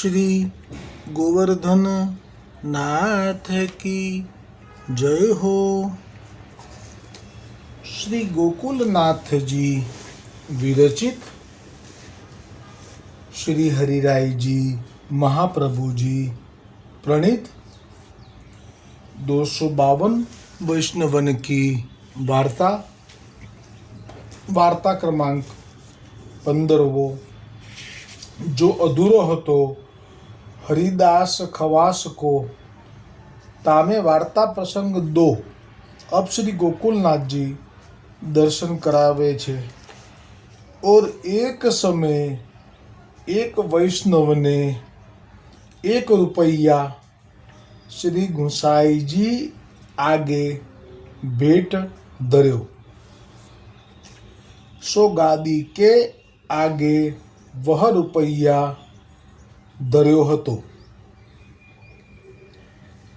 શ્રી ગોવર્ધન નાથ કી જય હો। શ્રી ગોકુલનાથજી વિરચિત। શ્રી હરિરાયજી મહાપ્રભુજી પ્રણીત। દોસો બાવન વૈષ્ણવન કી વાર્તા। વાર્તા ક્રમાંક પંદરવો। જો અધૂરો હતો હરિદાસ ખવાસ કો તામે વાર્તા પ્રસંગ દો. અબ શ્રી ગોકુલનાથજી દર્શન કરાવે છે. ઓર એક સમયે એક વૈષ્ણવને એક રૂપૈયા શ્રી ગુંસાઈજી આગે ભેટ ધર્યો. સો ગાદી કે આગે વહ રૂપૈયા ધર્યો હતો.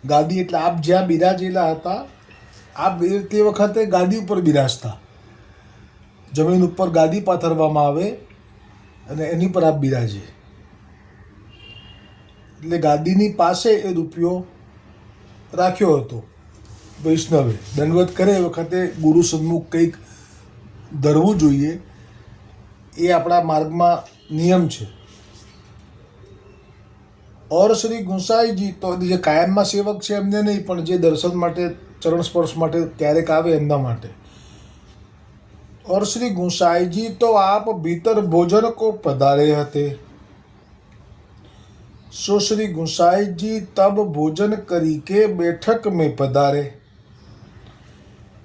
ગાદી એટલે આપ જ્યાં બિરાજેલા હતા, આપ તે વખતે ગાદી ઉપર બિરાજતા. જમીન ઉપર ગાદી પાથરવામાં આવે અને એની પર આપ બિરાજે. એટલે ગાદીની પાસે એ રૂપિયો રાખ્યો હતો વૈષ્ણવે. દંડવત કરે એ વખતે ગુરુ સન્મુખ કંઈક ધરવું જોઈએ એ આપણા માર્ગમાં નિયમ છે. ઓર શ્રી ગુંસાઈજી તો જે કાયમમાં સેવક છે એમને નહીં, પણ જે દર્શન માટે, ચરણ સ્પર્શ માટે ક્યારેક આવે એમના માટે. ઓર શ્રી ગુંસાઈજી તો આપ ભીતર ભોજન કો પધારે હતે. સો શ્રી ગુંસાઈજી તબ ભોજન કરી કે બેઠક મેં પધારે.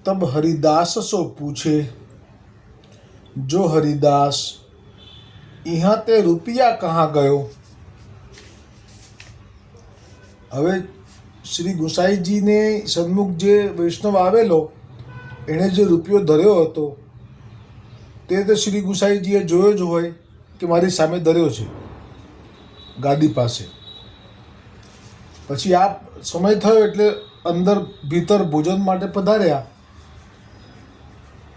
તબ હરિદાસ સો પૂછે, જો હરિદાસ ઇહાં તે રૂપિયા કહા ગયો? હવે શ્રી ગુસાઈજીને સન્મુખ જે વૈષ્ણવ આવેલો, એણે જે રૂપિયો ધર્યો હતો, તે તો શ્રી ગુસાઈજીએ જોયો જ હોય કે મારી સામે ધર્યો છે, ગાદી પાસે. પછી આ સમય થયો એટલે અંદર ભીતર ભોજન માટે પધાર્યા.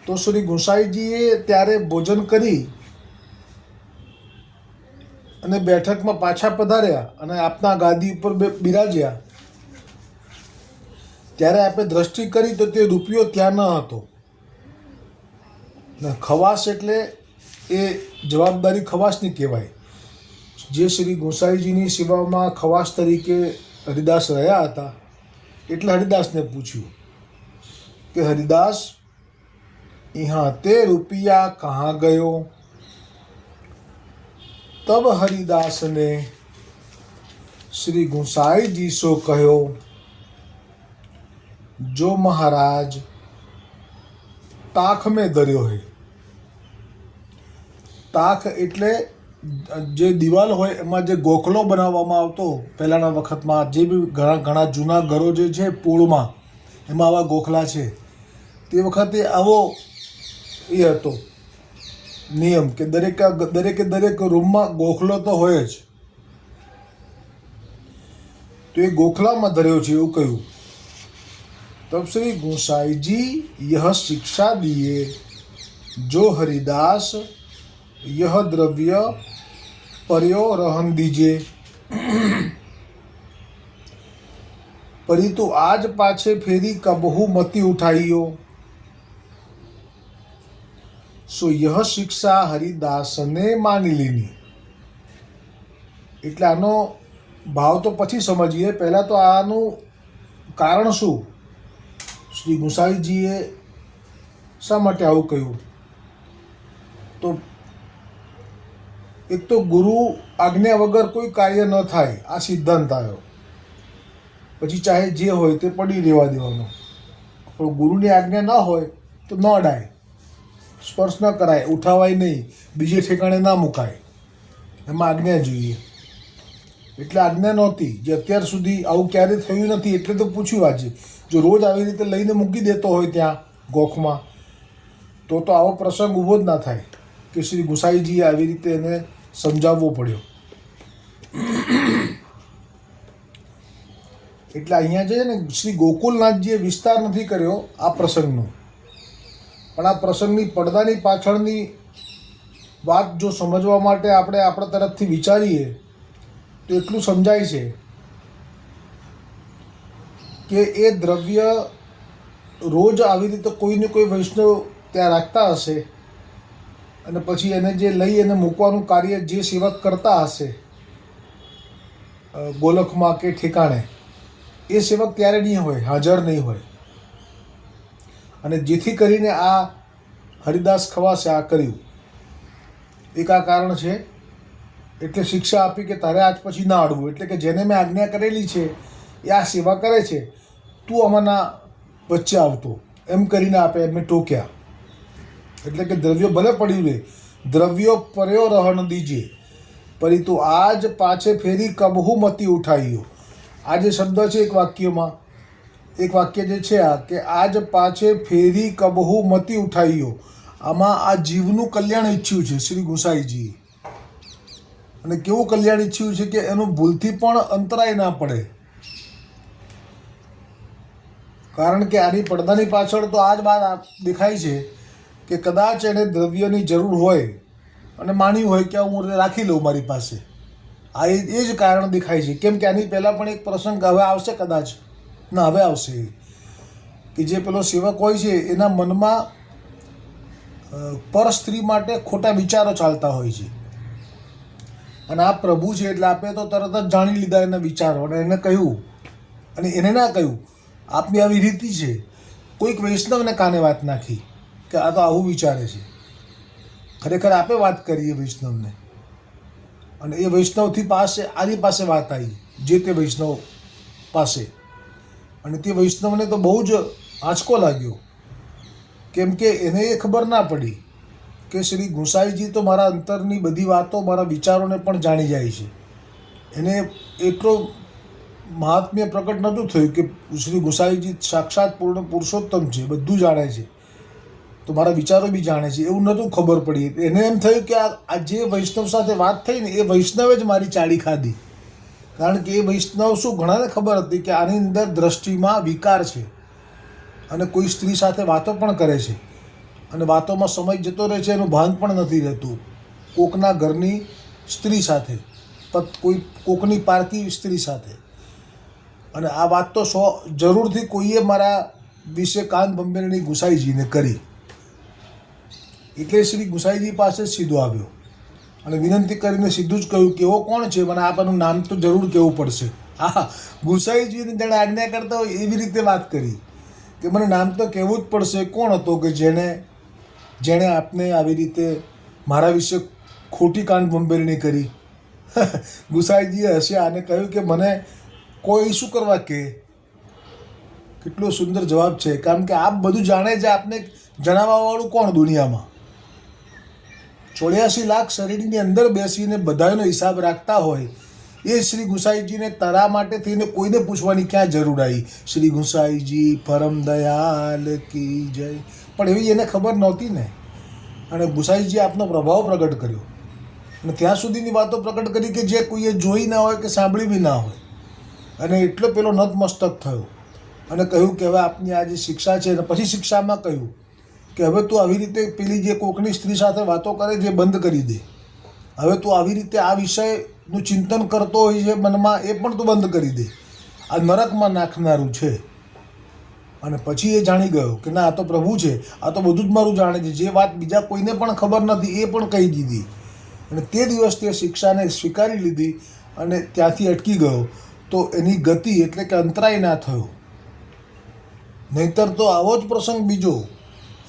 તો શ્રી ગુસાઈજીએ ત્યારે ભોજન કરી અને બેઠકમાં પાછા પધાર્યા અને આપના ગાદી ઉપર બિરાજ્યા. ત્યારે આપણે દ્રષ્ટિ કરી તો તે રૂપિયો ત્યાં ન હતો. ને ખવાસ એટલે એ જવાબદારી ખવાસની કહેવાય. જે શ્રી ગોસાઈજીની સેવામાં ખવાસ તરીકે હરિદાસ રહ્યા હતા, એટલે હરિદાસને પૂછ્યું કે, હરિદાસ યહાં તે રૂપિયા કહાં ગયો? તબ હરિદાસને શ્રી ગુંસાઈજી સો કહ્યો જો મહારાજ તાખ મેં દર્યો હે તાખ એટલે જે દિવાલ હોય એમાં જે ગોખલો બનાવવામાં આવતો પહેલાંના વખતમાં જે બી ઘણા ઘણા જૂના ઘરો જે છે પૂળમાં એમાં આવા ગોખલા છે તે વખતે આવો એ હતો. નિયમ કે દરેક દરેકે દરેક રૂમમાં ગોખલો તો હોય જ. તો એ ગોખલામાં ધર્યો છે એવું કહ્યું. તબ શ્રી ગોસાઈજી યહ શિક્ષા દીએ, જો હરિદાસ યહ દ્રવ્ય પર્યો રહન દીજે. પરિતુ આજ પાછે ફેરી કબહુ મતી ઉઠાઈયો. સો યહ શિક્ષા હરિદાસને માની લીધી એટલે આનો ભાવ તો પછી સમજીએ. પહેલાં તો આનું કારણ શું? શ્રી ગુસાઈજીએ શા માટે આવું કહ્યું? તો એક તો ગુરુ આજ્ઞા વગર કોઈ કાર્ય ન થાય, આ સિદ્ધાંત આવ્યો. પછી ચાહે જે હોય તે પડી રહેવા દેવાનો. પણ ગુરુની આજ્ઞા ન હોય તો ન અડાય. સ્પર્શ ન કરાય, ઉઠાવાય નહીં, બીજે ઠેકાણે ના મુકાય. એમાં આજ્ઞા જોઈએ. એટલે આજ્ઞા નહોતી જે અત્યાર સુધી આવું ક્યારે થયું નથી એટલે તો પૂછ્યું આજે. જો રોજ આવી રીતે લઈને મૂકી દેતો હોય ત્યાં ગોખમાં, તો તો આવો પ્રસંગ ઊભો જ ના થાય કે શ્રી ગુસાઈજીએ આવી રીતે એને સમજાવવો પડ્યો. એટલે અહીંયા છે ને શ્રી ગોકુલનાથજીએ વિસ્તાર નથી કર્યો આ પ્રસંગનો. પણ આ પ્રસંગની પડદાની પાછળની વાત જો સમજવા માટે આપણે આપણા તરફથી વિચારીએ, તો એટલું સમજાય છે કે એ દ્રવ્ય રોજ આવી રીતે કોઈને કોઈ વૈષ્ણવ ત્યાં રાખતા હશે અને પછી એને જે લઈ અને મૂકવાનું કાર્ય જે સેવક કરતા હશે ગોલખમાં કે ઠેકાણે, એ સેવક ત્યારે નહીં હોય, હાજર નહીં હોય. અને જેથી કરીને આ હરિદાસ ખવાસે આ કર્યું. એક આ કારણ છે, એટલે શિક્ષા આપી કે તારે આજ પછી ના અડવું. એટલે કે જેને મેં આજ્ઞા કરેલી છે, એ આ સેવા કરે છે, તું અમારા વચ્ચે આવતો. એમ કરીને આપે એમને ટોક્યા. એટલે કે દ્રવ્યો ભલે પડ્યું રહે દ્રવ્યો પર્યો રહણ દીજે. પરંતુ આજ પાછે ફેરી કબહુ મતી ઉઠાઈયો. આ જે શબ્દ છે એક વાક્યમાં એક વાક્ય જે છે આ, કે આજ પાછે ફેરી કબહુ મતી ઉઠાઈયો. આમાં આ જીવનું કલ્યાણ ઈચ્છ્યું છે, શ્રી ગોસાઈજી અને કેવું કલ્યાણ ઈચ્છ્યું છે કે એનું ભૂલથી પણ અંતરાય ના પડે. કારણ કે આની પડદાની પાછળ તો આ જ વાત દેખાય છે કે કદાચ એને દ્રવ્યની જરૂર હોય અને માન્યું હોય કે હું રાખી લઉં મારી પાસે. આ એ એ જ કારણ દેખાય છે. કેમ કે આની પહેલાં પણ એક પ્રસંગ હવે આવશે કદાચ. ના, હવે આવશે. કે જે પેલો સેવક હોય છે, એના મનમાં પર સ્ત્રી માટે ખોટા વિચારો ચાલતા હોય છે. અને આ પ્રભુ છે એટલે આપે તો તરત જ જાણી લીધા એના વિચારો અને એને કહ્યું. અને એને ના કહ્યું. આપની આવી રીતિ છે. કોઈક વૈષ્ણવને કાને વાત નાખી? કે આ તો આવું વિચારે છે. ખરેખર આપે વાત કરી એ વૈષ્ણવને. અને એ વૈષ્ણવથી પાસે, આની પાસે વાત આવી, જે તે વૈષ્ણવ પાસે. અને તે વૈષ્ણવને તો બહુ જ આંચકો લાગ્યો. કેમ કે એને એ ખબર ના પડી કે શ્રી ગુસાઈજી તો મારા અંતરની બધી વાતો, મારા વિચારોને પણ જાણી જાય છે. એને એટલો મહાત્મ્ય પ્રકટ નહોતું થયું કે શ્રી ગુસાઈજી સાક્ષાત પૂર્ણ પુરુષોત્તમ છે, બધું જાણે છે. તો મારા વિચારો બી જાણે છે, એવું નહોતું ખબર પડી. એને એમ થયું કે આ જે વૈષ્ણવ સાથે વાત થઈ ને એ વૈષ્ણવે જ મારી ચાળી ખાધી. કારણ કે એ વૈષ્ણવ શું ઘણાને ખબર હતી કે આની અંદર દ્રષ્ટિમાં વિકાર છે. અને કોઈ સ્ત્રી સાથે વાતો પણ કરે છે. અને વાતોમાં સમય જતો રહે છે, એનું ભાન પણ નથી રહેતું. કોકના ઘરની સ્ત્રી સાથે કોઈ કોકની પારકી સ્ત્રી સાથે. અને આ વાત તો સો, જરૂરથી કોઈએ મારા વિશે કાન બંબેરણી ગુસાઈજીને કરી. એટલે શ્રી ગુસાઈજી પાસે જ સીધો આવ્યો. અને વિનંતી કરીને સીધું જ કહ્યું કે એવો કોણ છે? મને આપનું નામ તો જરૂર કહેવું પડશે. હા, ગુસાઈજીને જાણે આજ્ઞા કરતા હોય એવી રીતે વાત કરી કે મને નામ તો કહેવું જ પડશે, કોણ હતો કે જેણે જેણે આપને આવી રીતે મારા વિશે ખોટી કાન બંબેરણી કરી? ગુસાઈજીએ હસ્યા અને કહ્યું કે મને કોઈ શું કરવા કે? કેટલો સુંદર જવાબ છે. કારણ કે આપ બધું જાણે છે આપને જણાવવાવાળું કોણ દુનિયામાં? ચોર્યાસી લાખ શરીરની અંદર બેસીને બધાનો હિસાબ રાખતા હોય, એ શ્રી ગુસાઈજીને તારા માટે થઈને કોઈને પૂછવાની ક્યાં જરૂર આવી શ્રી ગુસાઈજી, પરમ દયાલ કી જય. પણ એવી એને ખબર નહોતી ને. અને ગુસાઈજીએ આપનો પ્રભાવ પ્રગટ કર્યો. અને ત્યાં સુધીની વાતો પ્રગટ કરી કે જે કોઈએ જોઈ ના હોય કે સાંભળી બી ના હોય. અને એટલો પેલો નતમસ્તક થયો. અને કહ્યું કે હવે આપની આ જે શિક્ષા છે, અને પછી શિક્ષામાં કહ્યું કે હવે તું આવી રીતે પેલી જે કોકની સ્ત્રી સાથે વાતો કરે જે બંધ કરી દે. હવે તું આવી રીતે આ વિષયનું ચિંતન કરતો હોય છે મનમાં, એ પણ તું બંધ કરી દે. આ નરકમાં નાખનારું છે. અને પછી એ જાણી ગયો કે ના, આ તો પ્રભુ છે. આ તો બધું જ મારું જાણે છે. જે વાત બીજા કોઈને પણ ખબર નથી, એ પણ કહી દીધી. અને તે દિવસ તે શિક્ષાને સ્વીકારી લીધી અને ત્યાંથી અટકી ગયો. તો એની ગતિ એટલે કે અંતરાય ના થયો. નહીતર તો આવો જ પ્રસંગ બીજો.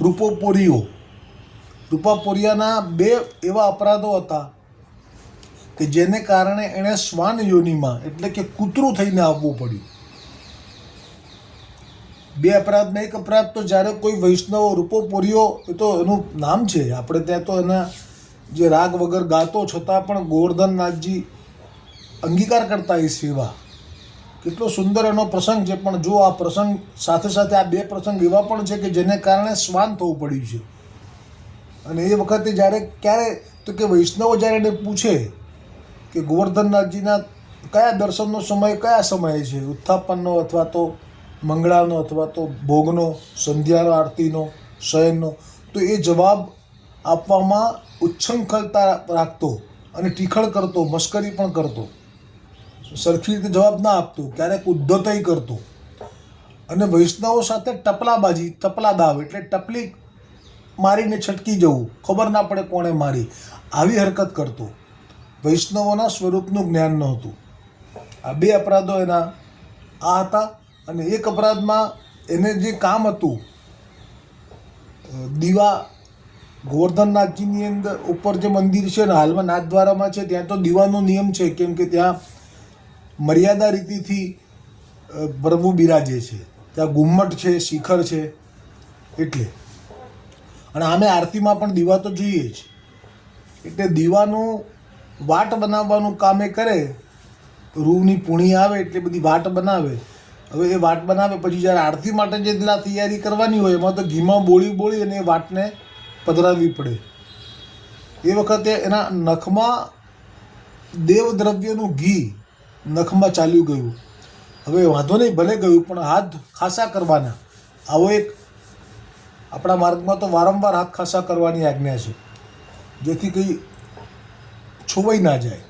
રૂપોપોરીઓ. રૂપાપોરિયાના બે એવા અપરાધો હતા કે જેને કારણે એણે શ્વાન યોનિમાં, એટલે કે કૂતરું થઈને આવવું પડ્યું. બે અપરાધમાં એક અપરાધ તો જ્યારે કોઈ વૈષ્ણવ, રૂપોપોરીઓ, એ તો એનું નામ છે. આપણે ત્યાં તો એના જે રાગ વગર ગાતો છતાં પણ ગોવર્ધનનાથજી અંગીકાર કરતા એ સેવા. કેટલો સુંદર એનો પ્રસંગ છે, પણ જો આ પ્રસંગ સાથે સાથે આ બે પ્રસંગ એવા પણ છે કે જેને કારણે શ્વાન થવું પડ્યું છે. અને એ વખતે જ્યારે ક્યારે, તો કે વૈષ્ણવો જ્યારે એને પૂછે કે ગોવર્ધનનાથજીના કયા દર્શનનો સમય, કયા સમયે છે? ઉત્થાપનનો અથવા તો મંગળાનો અથવા તો ભોગનો, સંધ્યાનો, આરતીનો, શયનનો, તો એ જવાબ આપવામાં ઉચ્છૃંખલતા રાખતો અને ટીખળ કરતો, મશ્કરી પણ કરતો. સરખી રીતે જવાબ ના આપતું, ક્યારેક ઉદ્ધતય કરતું. અને વૈષ્ણવો સાથે ટપલાબાજી ટપલા દાવ એટલે ટપલી મારીને છટકી જવું, ખબર ના પડે કોણે મારી. આવી હરકત કરતો. વૈષ્ણવોના સ્વરૂપનું જ્ઞાન નહોતું. આ બે અપરાધો એના, આ હતા અને એક અપરાધમાં એને જે કામ હતું દીવા ગોવર્ધનનાથજીની અંદર ઉપર જે મંદિર છે ને, હાલમાં નાથદ્વારામાં છે, ત્યાં તો દીવાનો નિયમ છે, કેમ કે ત્યાં મર્યાદા રીતિથી પ્રભુ બિરાજે છે. ત્યાં ગુમ્મટ છે, શિખર છે, એટલે. અને આમે આરતીમાં પણ દીવા તો જોઈએ જ. એટલે દીવાનું વાટ બનાવવાનું કામ એ કરે રૂની પૂણી આવે એટલે બધી વાટ બનાવે. હવે એ વાટ બનાવે, પછી જ્યારે આરતી માટે જે તૈયારી કરવાની હોય, એમાં તો ઘીમાં બોળી બોળી અને એ વાટને પધરાવવી પડે. એ વખતે એના નખમાં દેવદ્રવ્યનું ઘી નખમાં ચાલ્યું ગયું. હવે વાંધો નહીં, ભલે ગયું, પણ હાથ ખાસા કરવાના. આવો એક, આપણા માર્ગમાં તો વારંવાર હાથ ખાસા કરવાની આજ્ઞા છે. જેથી કંઈ છોવાઈ ના જાય.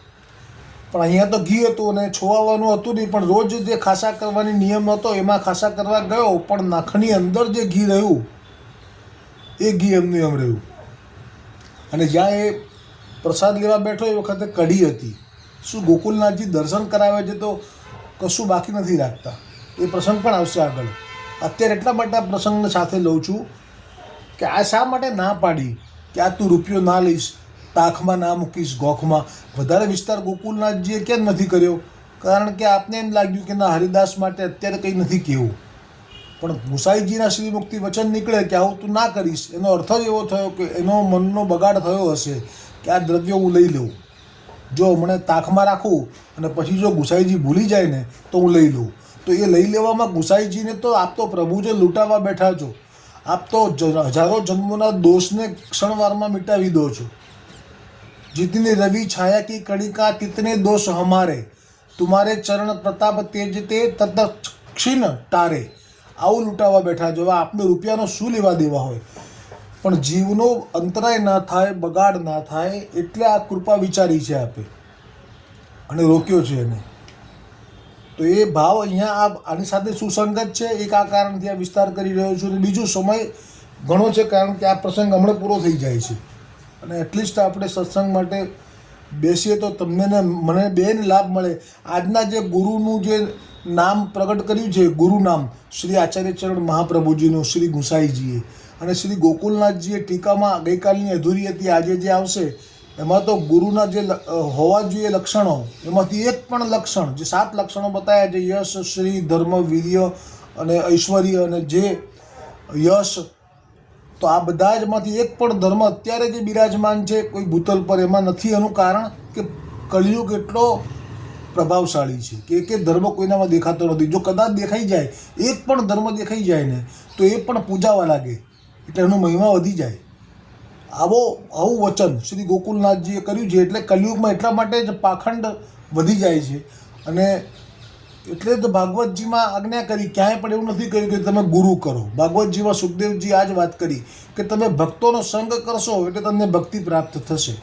પણ અહીંયા તો ઘી હતું અને છોવાવાનું હતું નહીં, પણ રોજ જે ખાસા કરવાની નિયમ હતો, એમાં ખાસા કરવા ગયો, પણ નાખની અંદર જે ઘી રહ્યું, એ ઘી એમનું એમ રહ્યું. અને જ્યાં એ પ્રસાદ લેવા બેઠો એ વખતે કઢી હતી. શું ગોકુલનાથજી દર્શન કરાવે છે તો કશું બાકી નથી રાખતા? એ પ્રસંગ પણ આવશે આગળ. અત્યારે એટલા માટે આ પ્રસંગને સાથે લઉં છું કે આ શા માટે ના પાડી કે આ તું રૂપિયો ના લઈશ, તાખમાં ના મૂકીશ, ગોખમાં? વધારે વિસ્તાર ગોકુલનાથજીએ કેમ નથી કર્યો? કારણ કે આપને એમ લાગ્યું કે ના, હરિદાસ માટે અત્યારે કંઈ નથી કહેવું પણ ગુસાઈજીના શ્રીમુક્તિ વચન નીકળે કે આવું તું ના કરીશ, એનો અર્થ જ એવો થયો કે એનો મનનો બગાડ થયો હશે કે આ દ્રવ્ય હું લઈ લઉં. જો મને તાખમાં રાખું અને પછી જો ગુસાઈજી ભૂલી જાય ને, તો હું લઈ લઉં. તો એ લઈ લેવામાં ગુસાઈજીને તો આપ તો પ્રભુ લૂંટાવા બેઠા છો, આપ તો હજારો જન્મોના દોષને ક્ષણવારમાં મિટાવી દો છો. જીતને રવિ છાયા કી કણિકા કિતને દોષ હમારે? તુમારે ચરણ પ્રતાપ તેજ તે તત ક્ષીણ ટારે આવું લૂંટાવા બેઠા જો આપને રૂપિયાનો શું લેવા દેવા હોય? પણ જીવનો અંતરાય ના થાય, બગાડ ના થાય એટલે આ કૃપા વિચારી છે આપે. અને રોક્યો છે એને. તો એ ભાવ અહીંયા આ આની સાથે સુસંગત છે, એક આ કારણથી આ વિસ્તાર કરી રહ્યો છું. અને બીજું સમય ઘણો છે, કારણ કે આ પ્રસંગ હમણાં પૂરો થઈ જાય છે. અને એટલીસ્ટ આપણે સત્સંગ માટે બેસીએ તો તમને ને મને બેન લાભ મળે. આજના જે ગુરુનું જે નામ પ્રગટ કર્યું છે ગુરુ નામ શ્રી આચાર્યચરણ મહાપ્રભુજીનું, શ્રી ગુસાઈજીએ. અને શ્રી ગોકુલનાથજીએ ટીકામાં ગઈકાલની અધૂરી હતી, આજે જે આવશે, એમાં તો ગુરુના જે હોવા જોઈએ લક્ષણો, એમાંથી એક પણ લક્ષણ, જે સાત લક્ષણો બતાવ્યા છે, યશ, શ્રી, ધર્મ, વીર્ય અને ઐશ્વર્ય અને જે યશ, તો આ બધા જમાંથી એક પણ ધર્મ અત્યારે જે બિરાજમાન છે, કોઈ ભૂતલ પર એમાં નથી. એનું કારણ કે કળિયુગ એટલો પ્રભાવશાળી છે કે એક ધર્મ કોઈનામાં દેખાતો નથી. જો કદાચ દેખાઈ જાય, એક પણ ધર્મ દેખાઈ જાય ને, તો એ પણ પૂજાવા લાગે. એટલે એનો મહિમા વધી જાય. આવો, આવું વચન શ્રી ગોકુલનાથજીએ કર્યું છે એટલે કલયુગમાં એટલા માટે જ પાખંડ વધી જાય છે. અને એટલે જ ભાગવતજીમાં આજ્ઞા કરી, ક્યાંય પણ એવું નથી કહ્યું કે તમે ગુરુ કરો. ભાગવતજીમાં સુખદેવજી આ જ વાત કરી કે તમે ભક્તોનો સંગ કરશો એટલે તમને ભક્તિ પ્રાપ્ત થશે.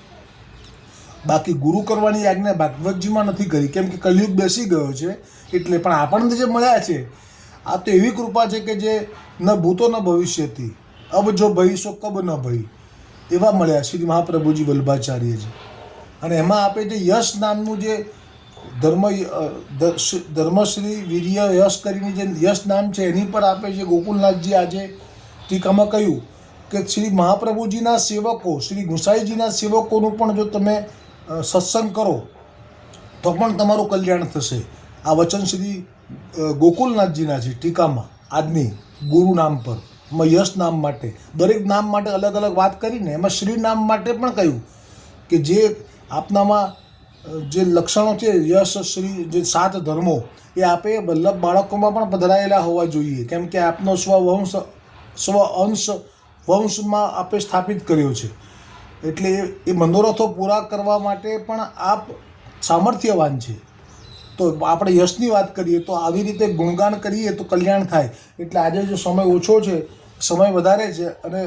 બાકી ગુરુ કરવાની આજ્ઞા ભાગવતજીમાં નથી કરી, કેમ કે કલયુગ બેસી ગયો છે એટલે પણ આપણને જે મળ્યા છે, આ તો એવી કૃપા છે કે જે ન ભૂતો ન ભવિષ્યથી. અબ જો ભઈ કબ ન ભઈ? એવા મળ્યા શ્રી મહાપ્રભુજી વલ્ભાચાર્યજી. અને એમાં આપે જે યશ નામનું જે ધર્મ ધર્મશ્રી વીર્ય યશ કરીને જે યશ નામ છે, એની પર આપે છે ગોકુલનાથજી આજે ટીકામાં કહ્યું કે શ્રી મહાપ્રભુજીના સેવકો, શ્રી ગુસાઈજીના સેવકોનું પણ જો તમે સત્સંગ કરો, તો પણ તમારું કલ્યાણ થશે. આ વચન શ્રી ગોકુલનાથજીના છે ટીકામાં, આજની ગુરુ નામ પર. એમાં યશ નામ માટે. દરેક નામ માટે અલગ અલગ વાત કરીને એમાં શ્રી નામ માટે પણ કહ્યું કે જે આપનામાં જે લક્ષણો છે, યશ, શ્રી, જે સાત ધર્મો, એ આપે વલ્લભ બાળકોમાં પણ પધરાયેલા હોવા જોઈએ. કેમ કે આપનો સ્વવંશ સ્વ અંશ વંશમાં આપે સ્થાપિત કર્યો છે. એટલે એ મનોરથો પૂરા કરવા માટે પણ આપ સામર્થ્યવાન છે. તો આપણે યશની વાત કરીએ તો આવી રીતે ગુણગાન કરીએ તો કલ્યાણ થાય. એટલે આજે જો સમય ઓછો છે સમય વધારે છે અને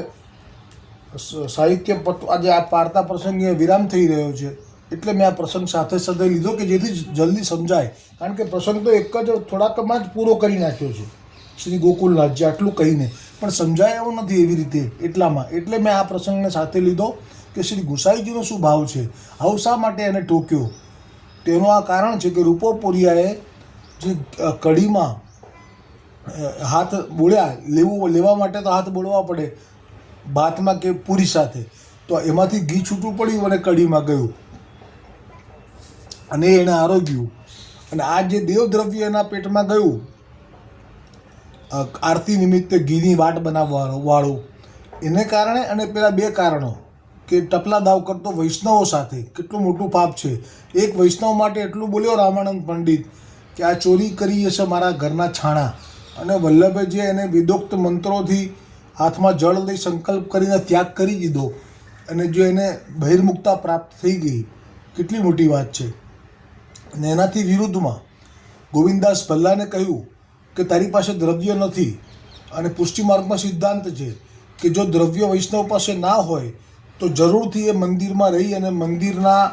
સાહિત્ય પટ આજે આ પારતા પ્રસંગે વિરામ થઈ રહ્યો છે. એટલે મેં આ પ્રસંગ સાથે સાથે લીધો કે જેથી જલ્દી સમજાય. કારણ કે પ્રસંગ તો એક જ થોડાકમાં જ પૂરો કરી નાખ્યો છે. શ્રી ગોકુલનાથજી આટલું કહીને. પણ સમજાય એવું નથી એવી રીતે એટલામાં. એટલે મેં આ પ્રસંગને સાથે લીધો કે શ્રી ગુસાઈજીનો શું ભાવ છે? આવું શા માટે એને ટોક્યો? તેનું આ કારણ છે કે રૂપોપોરિયાએ જે કડીમાં હાથ બોળ્યા, લેવું, લેવા માટે તો હાથ બોળવા પડે. ભાતમાં કે પૂરી સાથે. તો એમાંથી ઘી છૂટું પડ્યું અને કઢીમાં ગયું. અને એને આરોગ્યું. અને આ જે દેવદ્રવ્ય એના પેટમાં ગયું આરતી નિમિત્તે ઘીની વાટ બનાવવાનો વાળું, એને કારણે અને પેલા બે કારણો. કે ટપલા દાવ કરતો વૈષ્ણવો સાથે. કેટલું મોટું પાપ છે. એક વૈષ્ણવ માટે એટલું બોલ્યો રામાનંદ પંડિત કે આ ચોરી કરી હશે મારા ઘરના છાણા. અને વલ્લભજીએ એને વિદોક્ત મંત્રોથી હાથમાં જળ લઈ સંકલ્પ કરીને ત્યાગ કરી દીધો અને જો એને બહિર્મુક્તા પ્રાપ્ત થઈ ગઈ, કેટલી મોટી વાત છે. અને એનાથી વિરુદ્ધમાં ગોવિંદાસ ભલ્લાને કહ્યું કે તારી પાસે દ્રવ્ય નથી અને પુષ્ટિમાર્ગમાં સિદ્ધાંત છે કે જો દ્રવ્ય વૈષ્ણવ પાસે ના હોય, તો જરૂરથી એ મંદિરમાં રહી અને મંદિરના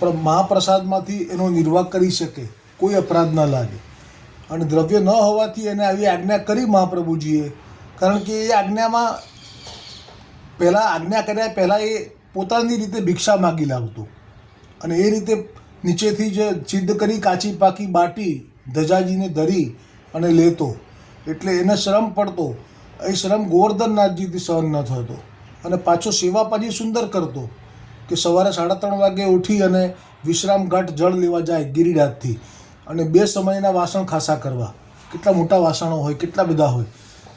પ્ર- મહાપ્રસાદમાંથી એનો નિર્વાહ કરી શકે. કોઈ અપરાધ ન લાગે. અને દ્રવ્ય ન હોવાથી એને આવી આજ્ઞા કરી મહાપ્રભુજીએ. કારણ કે એ આજ્ઞામાં પહેલાં આજ્ઞા કર્યા, પહેલાં એ પોતાની રીતે ભિક્ષા માગી લાવતો. અને એ રીતે નીચેથી જ સિદ્ધ કરી, કાચી પાકી બાટી ધજાજીને ધરી અને લેતો. એટલે એને શ્રમ પડતો. એ શ્રમ ગોવર્ધનનાથજીથી સહન ન થતો. અને પાછો સેવા પાછી સુંદર કરતો કે સવારે સાડા ત્રણ વાગે ઉઠી અને વિશ્રામ ઘાટ જળ લેવા જાય ગિરિરાજથી. અને બે સમયના વાસણ ખાસા કરવા. કેટલા મોટા વાસણો હોય, કેટલા બધા હોય.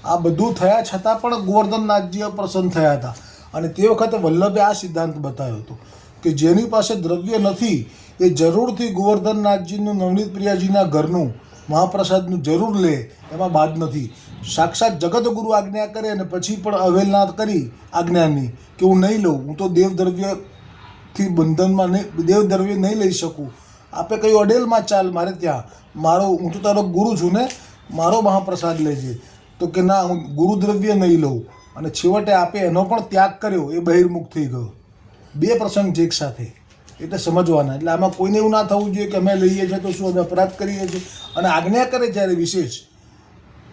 આ બધું થયા છતાં પણ ગોવર્ધનનાથજી પ્રસન્ન થયા હતા. અને તે વખતે વલ્લભે આ સિદ્ધાંત બતાવ્યો હતો કે જેની પાસે દ્રવ્ય નથી, એ જરૂરથી ગોવર્ધનનાથજીનું નવનીત પ્રિયાજીના ઘરનું, મહાપ્રસાદનું જરૂર લે, એમાં બાદ નથી. સાક્ષાત જગતગુરુ આજ્ઞા કરે અને પછી પણ અવહેલના કરી આજ્ઞાની કે હું નહીં લઉં, હું તો દેવદ્રવ્યથી બંધનમાં નહીં, દેવદ્રવ્ય નહીં લઈ શકું. આપે કહ્યું, અડેલમાં ચાલ, મારે ત્યાં. મારો, હું તો તારો ગુરુ છું ને. મારો મહાપ્રસાદ લેજે. તો કે, ના, હું ગુરુદ્રવ્ય નહીં લઉં. અને છેવટે આપે એનો પણ ત્યાગ કર્યો, એ બહિર્મુખ થઈ ગયો. બે પ્રસંગ છે એક સાથે. એટલે સમજવાના. એટલે આમાં કોઈને એવું ના થવું જોઈએ કે અમે લઈએ છીએ તો શું અમે અપરાધ કરીએ છીએ. અને આજ્ઞા કરે જ્યારે વિશેષ.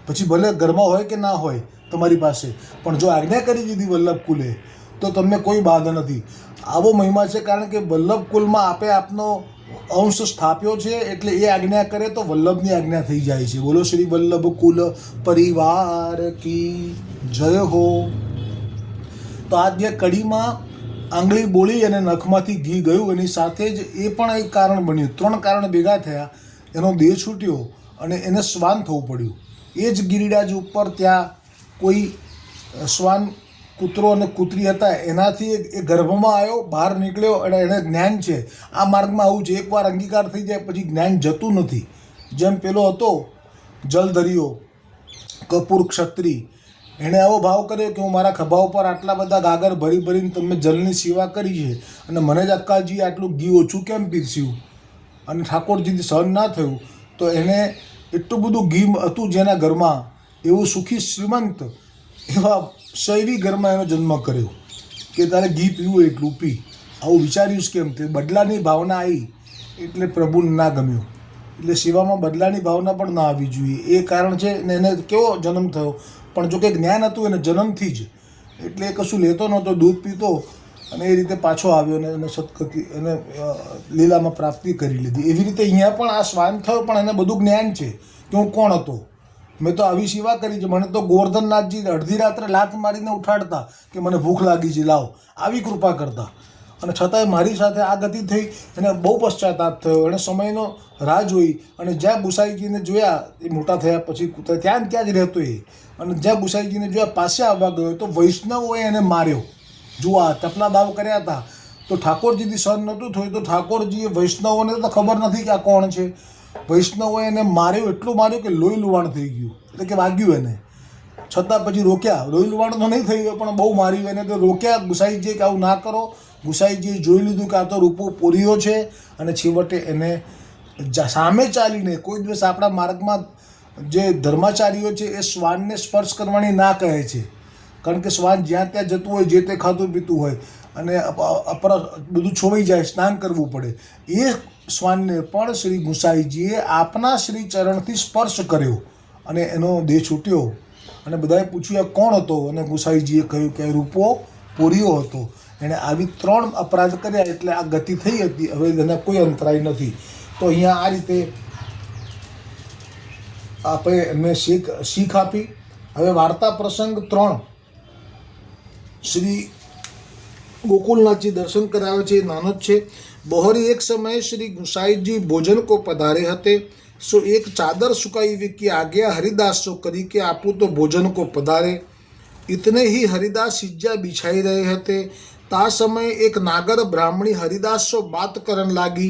પછી ભલે ઘરમાં હોય કે ના હોય તમારી પાસે. પણ જો આજ્ઞા કરી દીધી વલ્લભ કુલે, તો તમને કોઈ બાધા નથી. આવો મહિમા છે કારણ કે વલ્લભ કુલમાં આપે આપનો અંશ સ્થાપ્યો છે એટલે એ આજ્ઞા કરે તો વલ્લભની આજ્ઞા થઈ જાય છે. બોલો શ્રી વલ્લભ કુલ પરિવાર કી જય હો. તો આજે કડીમાં આંગળી બોળી અને નખમાંથી ઘી ગયું. એની સાથે જ એ પણ એક કારણ બન્યું. ત્રણ કારણ ભેગા થયા. એનો દેહ છૂટ્યો અને એને શ્વાન થવું પડ્યું. એ જ ગિરિરાજ ઉપર ત્યાં કોઈ શ્વાન કૂતરો અને કૂતરી હતા, એનાથી એ- ગર્ભમાં આવ્યો, બહાર નીકળ્યો, અને એને જ્ઞાન છે. આ માર્ગમાં આવું છે, એકવાર અંગીકાર થઈ જાય, પછી જ્ઞાન જતું નથી. જેમ પેલો હતો, જલધરીઓ, કપૂર ક્ષત્રી એણે આવો ભાવ કર્યો કે હું મારા ખભા ઉપર આટલા બધા ગાગર ભરી ભરીને તમે જલની સેવા કરી છે, અને મને જ અક્કાજી આટલું ઘી ઓછું કેમ પીરસ્યું? અને ઠાકોરજીથી સહન ના થયું, તો એને એટલું બધું ઘી હતું જેના ઘરમાં, એવું સુખી, શ્રીમંત એવા શૈવી ઘરમાં એનો જન્મ કર્યો કે તારે ઘી પીવું એટલું પી. આવું વિચાર્યું કેમ? તે બદલાની ભાવના આવી એટલે પ્રભુને ના ગમ્યું. એટલે સેવામાં બદલાની ભાવના પણ ના આવવી જોઈએ. એ કારણ છે ને એને કેવો જન્મ થયો? પણ જો કે જ્ઞાન હતું એને જન્મથી જ. એટલે એ કશું લેતો નહોતો, દૂધ પીતો અને એ રીતે પાછો આવ્યો અને એને સદગતિ, એને લીલામાં પ્રાપ્તિ કરી લીધી. એવી રીતે અહીંયા પણ આ શ્વાન થયો, પણ એને બધું જ્ઞાન છે કે હું કોણ હતો? મેં તો આવી સેવા કરી છે. મને તો ગોવર્ધનનાથજી અડધી રાત્રે લાત મારીને ઉઠાડતા કે મને ભૂખ લાગી છે. લાવો. આવી કૃપા કરતા. અને છતાંય મારી સાથે આ ગતિ થઈ એને બહુ પશ્ચાતાપ થયો. એણે સમયનો રાહ જોઈ અને જ્યાં ગુસાઈજીને જોયા, એ મોટા થયા પછી ત્યાં ત્યાં જ રહેતો એ. અને જ્યાં ગુસાઈજીને જોયા, પાસે આવવા ગયો, તો વૈષ્ણવોએ એને માર્યો. જુઆ ચપલા દાવ કર્યા હતા. તો ઠાકોરજીથી સહન નહોતું થયું, તો ઠાકોરજીએ વૈષ્ણવોને તો ખબર નથી કે આ કોણ છે. વૈષ્ણવોએ એને માર્યો, એટલું માર્યું કે લોહી લુવાણ થઈ ગયું. એટલે કે વાગ્યું એને. છતાં પછી રોક્યા. લોહી લુવાણ તો નહીં થયું પણ બહુ માર્યું એને. તો રોક્યા, ગુસાઈજીએ કે આવું ના કરો. ગુસાઈજીએ જોઈ લીધું કે આ તો રૂપો પૂર્યો છે અને છેવટે એને સામે ચાલીને, કોઈ દિવસ આપણા માર્ગમાં જે ધર્માચારીઓ છે, એ શ્વાનને સ્પર્શ કરવાની ના કહે છે. કારણ કે શ્વાન જ્યાં ત્યાં જતું હોય, જે તે ખાતું પીતું હોય, અને અપર બધું છોવાઈ જાય, સ્નાન કરવું પડે. એ સ્વાનને પણ શ્રી ગુસાઈજીએ આપના શ્રી ચરણથી સ્પર્શ કર્યો અને એનો દેહ છૂટ્યો અને બધાએ પૂછ્યું એ કોણ હતો? અને ગુસાઈજીએ કહ્યું કે, રૂપો પૂર્યો હતો. એણે આવી ત્રણ અપરાધ કર્યા એટલે આ ગતિ થઈ હતી. હવે તેના કોઈ અંતરાય નથી. તો અહીંયા આ રીતે આપણે એમને શીખ શીખ આપી. હવે વાર્તા પ્રસંગ ત્રણ. શ્રી ગોકુલનાથજી દર્શન કરાવે છે નાનો જ છે. બહોરી એક સમયે શ્રી ગુસાઈજી ભોજન કો પધારે હતે સો એક ચાદર સુકાઈ કે આજ્ઞા હરિદાસ સો કરી કે આપું તો ભોજન કો પધારે ઇતને ही हरिदास सिज्जा बिछाई रहे हते ता समय एक नागर ब्राह्मणी हरिदास सो बात करन लागी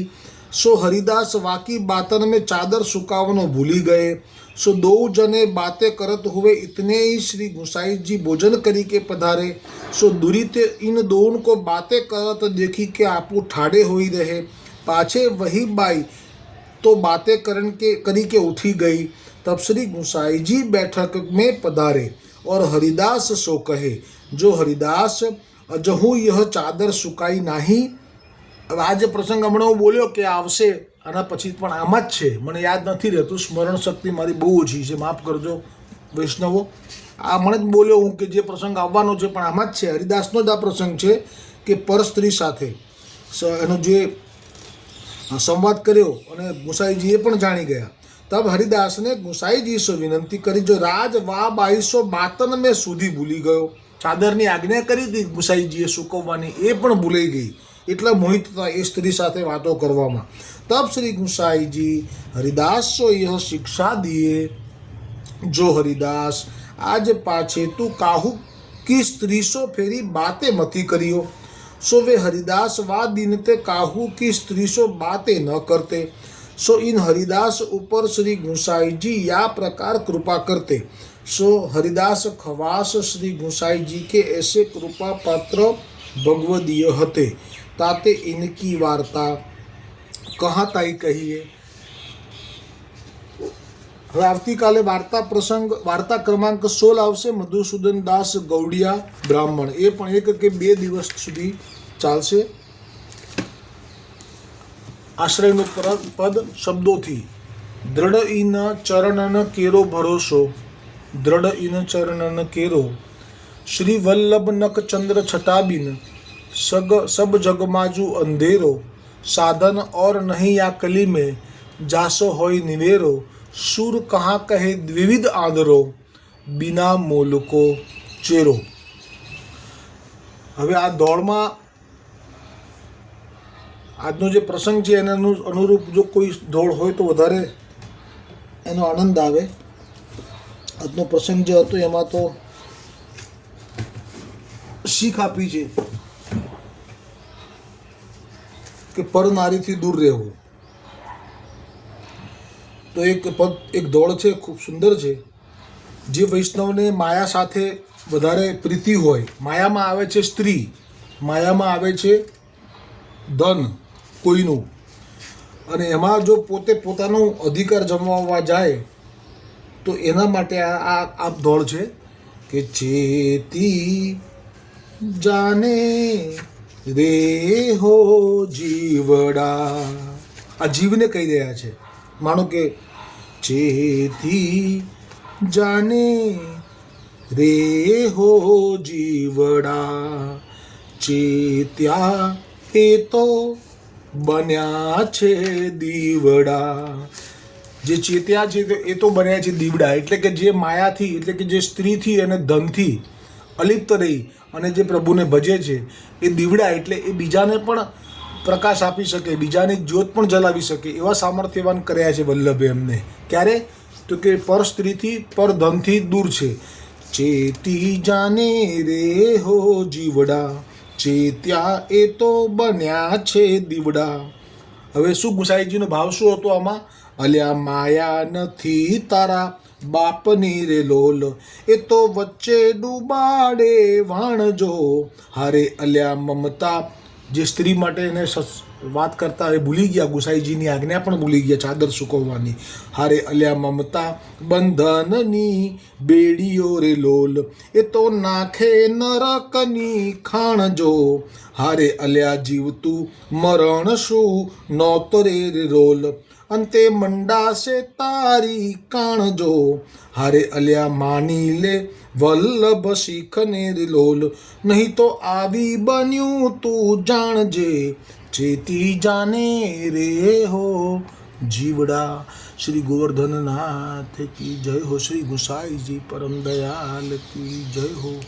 सो हरिदास वाकी बातन में चादर सुकावनो भूली गए। सो दो जने बातें करत हुए इतने ही श्री गुसाई जी भोजन करी के पधारे। सो दूरी इन दोन को बातें करत देखी के आपू ठाड़े हो ही रहे। पाछे वही बाई तो बातें करन के, करी के उठी गई। तब श्री गुसाई जी बैठक में पधारे और हरिदास सो कहे, जो हरिदास, अजहू यह चादर सुकाई नाही હવે આ પ્રસંગ હમણાં હું બોલ્યો કે આવશે, આના પછી પણ આમાં જ છે. મને યાદ નથી રહેતું. સ્મરણ શક્તિ મારી બહુ ઓછી છે. માફ કરજો, વૈષ્ણવો. આ મને જ બોલ્યો હું કે જે પ્રસંગ આવવાનો છે પણ આમાં જ છે. હરિદાસનો જ આ પ્રસંગ છે કે પર સ્ત્રી સાથે. એનો જે સંવાદ કર્યો અને ગુસાઈજીએ પણ જાણી ગયા. તબ હરિદાસને ગુસાઈજી સો વિનંતી કરી, જો રાજ વા બાઈસો બાતન મેં સુધી ભૂલી ગયો. ચાદરની આજ્ઞા કરી હતી ગુસાઈજીએ સુકવવાની. એ પણ ભૂલાઈ ગઈ. એટલા મોહિત હતા એ સ્ત્રી સાથે વાતો કરવામાં. તબ શ્રી ગુસાઈજી, હરિદાસો યહ શિક્ષા દિયે જો હરિદાસ, આજ પાછે તું કાહુ કી સ્ત્રી ફેરી બાતે મથી કર્યો? સો વે હરિદાસ વા દિન કાહુ કી સ્ત્રી બાતે ન કરતે? સો ઇન હરિદાસ ઉપર શ્રી ગુસાઈજી યા પ્રકાર કૃપા કરતે? સો હરિદાસ ખવાસ શ્રી ગુસાઈજી કે એસે કૃપા પાત્ર ભગવદીય હતે? ताते इनकी वार्ता कहाँ ताई कहिए હવે આવતીકાલે વાર્તા પ્રસંગ વાર્તા ક્રમાંક સોળ આવશે મધુસૂદન દાસ ગૌડિયા બ્રાહ્મણ એ પણ એક કે બે દિવસ સુધી ચાલશે આશ્રયનું પર પદ શબ્દોથી દ્રઢ ઇન ચરણન કેરો ભરોસો દ્રઢ ઇન ચરણન કેરો શ્રી વલ્લભ નક ચંદ્ર છટાબિન સગ, સબ જગમાજુ અંધેરો, સાધન और નહીં આ કલી મેં જાસો હોય નિવેરો सूर કહા કહે द्विविध આદરો બિના મોલકો ચેરો. હવે આ દોડમાં આજનો જે પ્રસંગ છે એને અનુરૂપ જો કોઈ દોડ હોય તો વધારે એનો આનંદ આવે. આજનો પ્રસંગ જે હતો એમાં તો શીખ આપી છે. કે પર નારીથી દૂર રહેવું. તો એક પદ એક દોડ છે, ખૂબ સુંદર છે. જે વૈષ્ણવને માયા સાથે વધારે પ્રીતિ હોય. માયામાં આવે છે સ્ત્રી, માયામાં આવે છે ધન, કોઈનું. અને એમાં જો પોતે પોતાનો અધિકાર જમાવવા જાય, તો એના માટે આ આ દોડ છે કે ચેતી જાને રે હો જીવડા. આ જીવને કહી રહ્યા છે. માનો કે ચેતી જાને રે હો જીવડા. ચેત્યા એ તો બન્યા છે દીવડા. જે ચેત્યા છે એ તો બન્યા છે દીવડા. એટલે કે જે માયાથી, એટલે કે જે સ્ત્રીથી અને ધનથી અલિપ્ત રહી અને જે પ્રભુને ભજે છે, એ દીવડા એટલે એ બીજાને પણ પ્રકાશ આપી શકે, બીજાની જ્યોત પણ જલાવી શકે એવા સામર્થ્યવાન કર્યા છે વલ્લભે એમને. ક્યારે? તો કે પર સ્ત્રીથી, પર ધનથી દૂર છે. ચેતી જાને રે હો જીવડા, ચેત્યા એ તો બન્યા છે દીવડા. હવે શું ગુસાઈજીનો ભાવ શું હતો આમાં? અલ્યા માયા નથી તારા. બાપની રે લોલ, એ તો વચ્ચે ડૂબાડે વાણજો. હારે અલ્યા મમતા, જે સ્ત્રી માટે એને વાત કરતા એ ભૂલી ગયા, ગુસાઈજીની આજ્ઞા પણ ભૂલી ગયા, ચાદર સુકવવાની. હારે અલ્યા મમતા, બંધનની બેડીઓ રે લોલ, એ તો નાખે નરકની ખાણજો. હારે અલ્યા જીવતું મરણ શું નોતરે રે રોલ. અંતે મંડાશે તારી કાણજો હારે અલ્યા માની લે વલ્લભ શીખને રે લોલ નહીં તો આવી બન્યું તું જાણજે ચેતી જાને રે હો. જીવડા, શ્રી ગોવર્ધનનાથ કી જય હો. શ્રી ગુસાઈજી પરમ દયાલ કી જય હો.